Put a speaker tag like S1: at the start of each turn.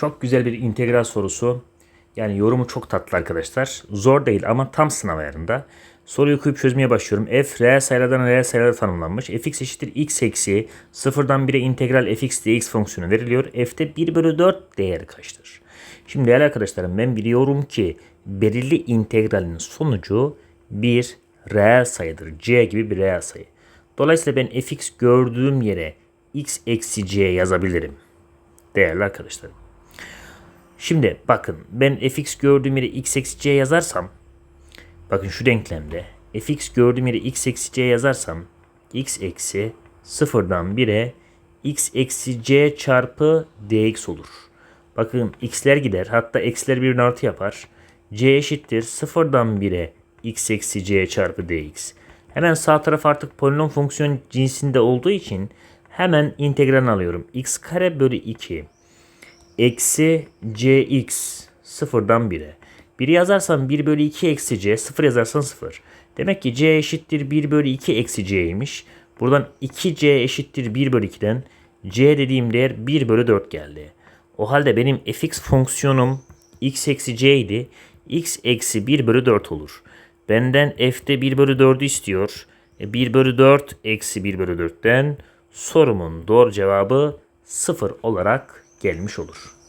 S1: Çok güzel bir integral sorusu. Yani yorumu çok tatlı arkadaşlar. Zor değil ama tam sınav ayarında. Soruyu okuyup çözmeye başlıyorum. F reel sayılardan reel sayılara tanımlanmış. fx eşittir x eksi 0'dan 1'e integral fx dx fonksiyonu veriliyor. f'te 1 bölü 4 değeri kaçtır? Şimdi değerli arkadaşlarım ben biliyorum ki belirli integralin sonucu bir reel sayıdır. c gibi bir reel sayı. Dolayısıyla ben fx gördüğüm yere x eksi c yazabilirim. Değerli arkadaşlarım. Şimdi bakın ben fx gördüğüm yere x eksi c yazarsam bakın şu denklemde fx gördüğüm yere x eksi c yazarsam x eksi sıfırdan 1'e x eksi c çarpı dx olur. Bakın x'ler gider hatta x'ler birbirine artı yapar. c eşittir sıfırdan 1'e x eksi c çarpı dx. Hemen sağ taraf artık polinom fonksiyon cinsinde olduğu için hemen integral alıyorum. x kare bölü 2 eksi cx sıfırdan 1'e. 1 yazarsam 1 bölü 2 eksi c, 0 yazarsan 0. Demek ki c eşittir 1 bölü 2 eksi c'ymiş. Buradan 2c eşittir 1 bölü 2'den c dediğim değer 1 bölü 4 geldi. O halde benim fx fonksiyonum x eksi c idi. x eksi 1 bölü 4 olur. Benden f'te 1 bölü 4'ü istiyor. E 1 bölü 4 eksi 1 bölü 4'ten sorumun doğru cevabı 0 olarak gelmiş olur.